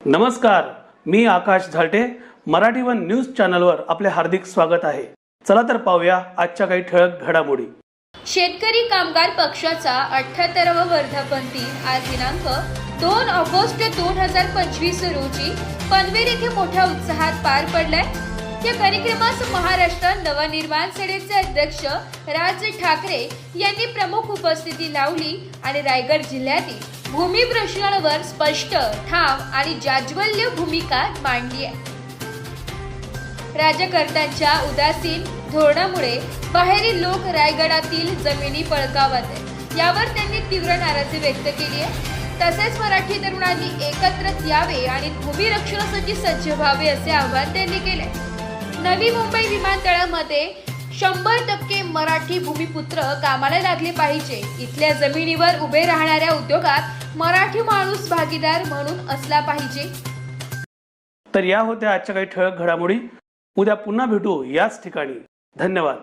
नमस्कार मी Akash Zalte. Marathi one news चॅनलवर आपले हार्दिक स्वागत आहे. चला तर पाहूया आजच्या काही ठळक घडामोडी. शेतकरी कामगार पक्षाचा अठ्याहत्तरावा वर्धापन दिन आज दिनांक दोन ऑगस्ट दोन हजार पंचवीस रोजी पनवेल येथे मोठ्या उत्साहात पार पडलाय. या कार्यक्रमास महाराष्ट्र नवनिर्माण सेनेचे अध्यक्ष राज ठाकरे यांनी प्रमुख उपस्थिती लावली आणि रायगड जिल्ह्यातील भूमी प्रश्नांवर स्पष्ट ठाम आणि जाज्वल्य भूमिका मांडली आहे. राज्यकर्त्यांच्या उदासीन धोरणामुळे बाहेरील लोक रायगडातील जमिनी पळकावत आहेत. यावर त्यांनी तीव्र नाराजी व्यक्त केली आहे. तसेच मराठी तरुणांनी एकत्रित यावे आणि भूमी रक्षणासाठी सज्ज व्हावे असे आवाहन त्यांनी केले नवी मुंबई विमानतळामध्ये शंभर टक्के मराठी भूमिपुत्र कामाला लागले पाहिजे. इथल्या जमिनीवर उभे राहणाऱ्या उद्योगात मराठी माणूस भागीदार म्हणून असला पाहिजे. तर या होत्या आजच्या काही ठळक घडामोडी. उद्या पुन्हा भेटू याच ठिकाणी. धन्यवाद.